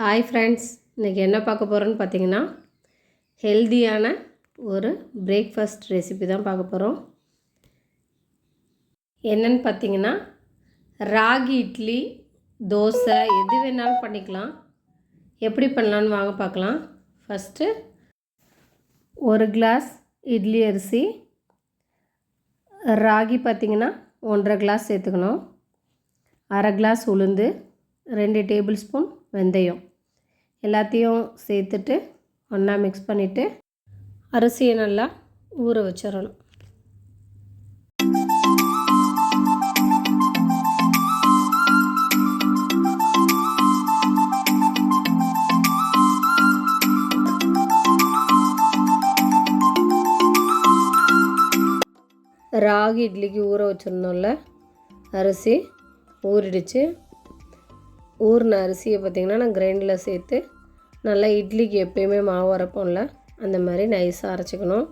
Hi friends இன்றைக்கி என்ன பார்க்க போகிறோன்னு பார்த்தீங்கன்னா ஹெல்தியான ஒரு பிரேக்ஃபாஸ்ட் ரெசிபி தான் பார்க்க போகிறோம் என்னன்னு பார்த்தீங்கன்னா ராகி இட்லி தோசை எது வேணாலும் பண்ணிக்கலாம். எப்படி பண்ணலான்னு வாங்க பார்க்கலாம். ஃபஸ்ட்டு ஒரு கிளாஸ் இட்லி அரிசி ராகி பார்த்திங்கன்னா ஒன்றரை கிளாஸ் சேர்த்துக்கணும். அரை கிளாஸ் உளுந்து ரெண்டு டேபிள் ஸ்பூன் வெந்தயம் எல்லாத்தையும் சேர்த்துட்டு ஒன்றா மிக்ஸ் பண்ணிவிட்டு அரிசியை நல்லா ஊற வச்சிடணும். ராகி இட்லிக்கு ஊற வச்சுருந்தோம்ல அரிசி ஊறிடுச்சு. ஊறின அரிசியை பார்த்திங்கன்னா நான் கிரைண்டில் சேர்த்து நல்லா இட்லிக்கு எப்பயுமே மாவு அரைப்போம்ல அந்த மாதிரி நைஸாக அரைச்சிக்கணும்.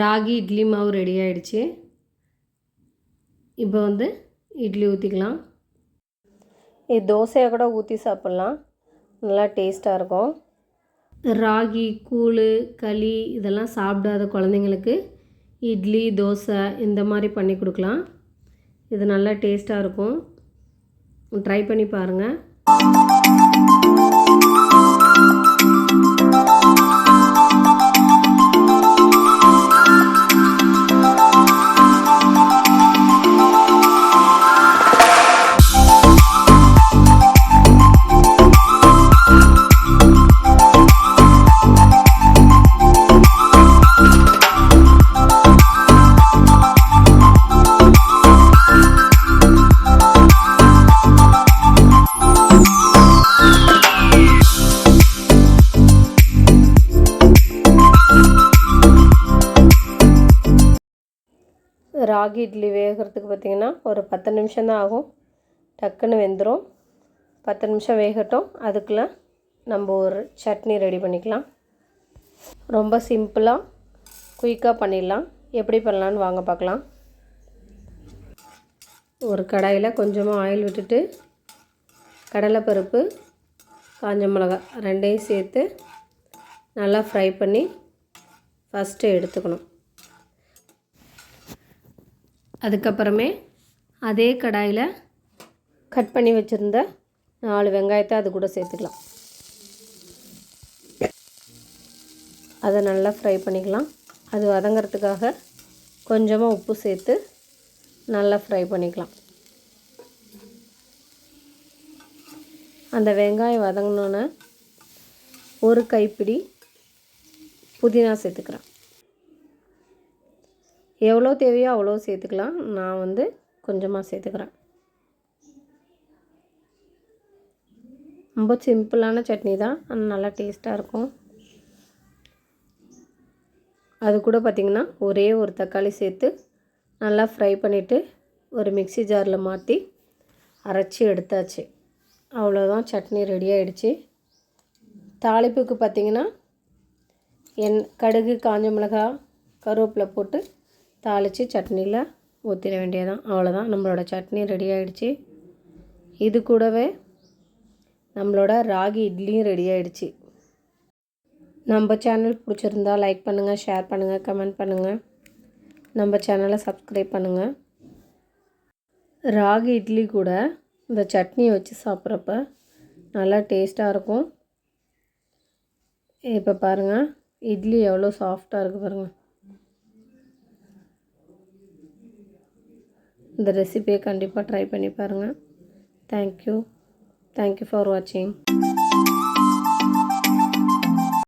ராகி இட்லி மாவு ரெடி ஆயிடுச்சு. இப்போ வந்து இட்லி ஊற்றிக்கலாம் இது தோசையை கூட ஊற்றி சாப்பிட்லாம். நல்லா டேஸ்ட்டாக இருக்கும். ராகி கூழ் களி இதெல்லாம் சாப்பிடாத குழந்தைங்களுக்கு இட்லி தோசை இந்த மாதிரி பண்ணி கொடுக்கலாம். இது நல்லா டேஸ்ட்டாக இருக்கும். ட்ரை பண்ணி பாருங்கள் ராகி இட்லி வேகிறதுக்கு பார்த்திங்கன்னா ஒரு பத்து நிமிஷம் தான் ஆகும். டக்குன்னு வெந்துடும் பத்து நிமிஷம் வேகட்டும். அதுக்குள்ளே நம்ம ஒரு சட்னி ரெடி பண்ணிக்கலாம். ரொம்ப சிம்பிளாக குயிக்காக பண்ணிடலாம். எப்படி பண்ணலான்னு வாங்க பார்க்கலாம். ஒரு கடாயில் கொஞ்சமாக ஆயில் விட்டுட்டு கடலைப்பருப்பு காஞ்ச மிளகா ரெண்டையும் சேர்த்து நல்லா ஃப்ரை பண்ணி ஃபஸ்ட்டு எடுத்துக்கணும். அதுக்கப்புறமே அதே கடாயில் கட் பண்ணி வச்சுருந்த நாலு வெங்காயத்தை அது கூட சேர்த்துக்கலாம். அதை நல்லா ஃப்ரை பண்ணிக்கலாம். அது வதங்கிறதுக்காக கொஞ்சமாக உப்பு சேர்த்து நல்லா ஃப்ரை பண்ணிக்கலாம். அந்த வெங்காயம் வதங்கினோன்னே ஒரு கைப்பிடி புதினா சேர்த்துக்கிறேன் எவ்வளோ தேவையோ அவ்வளோ சேர்த்துக்கலாம். நான் வந்து கொஞ்சமாக சேர்த்துக்கிறேன். ரொம்ப சிம்பிளான சட்னி தான். நல்லா டேஸ்ட்டாக இருக்கும். அது கூட பார்த்திங்கன்னா ஒரே ஒரு தக்காளி சேர்த்து நல்லா ஃப்ரை பண்ணிவிட்டு ஒரு மிக்சி ஜாரில் மாற்றி அரைச்சி எடுத்தாச்சு. அவ்வளோதான் சட்னி ரெடி ஆகிடுச்சு தாளிப்புக்கு பார்த்திங்கன்னா என் கடுகு காஞ்ச மிளகாய் கருவேப்பிலை போட்டு தாளித்து சட்னியில் ஊற்றிட வேண்டியதான் அவ்வளோதான் நம்மளோட சட்னி ரெடி ஆகிடுச்சு இது கூடவே நம்மளோட ராகி இட்லியும் ரெடி ஆகிடுச்சு நம்ம சேனல் பிடிச்சிருந்தா லைக் பண்ணுங்கள் ஷேர் பண்ணுங்கள் கமெண்ட் பண்ணுங்கள் நம்ம சேனலை சப்ஸ்கிரைப் பண்ணுங்கள் ராகி இட்லி கூட இந்த சட்னியை வச்சு சாப்பிட்றப்ப நல்லா டேஸ்ட்டாக இருக்கும். இப்போ பாருங்கள் இட்லி எவ்வளோ சாஃப்டாக இருக்குது பாருங்கள் இந்த ரெசிபியை கண்டிப்பாக ட்ரை பண்ணி பாருங்கள் தேங்க்யூ தேங்க்யூ ஃபார் வாட்சிங்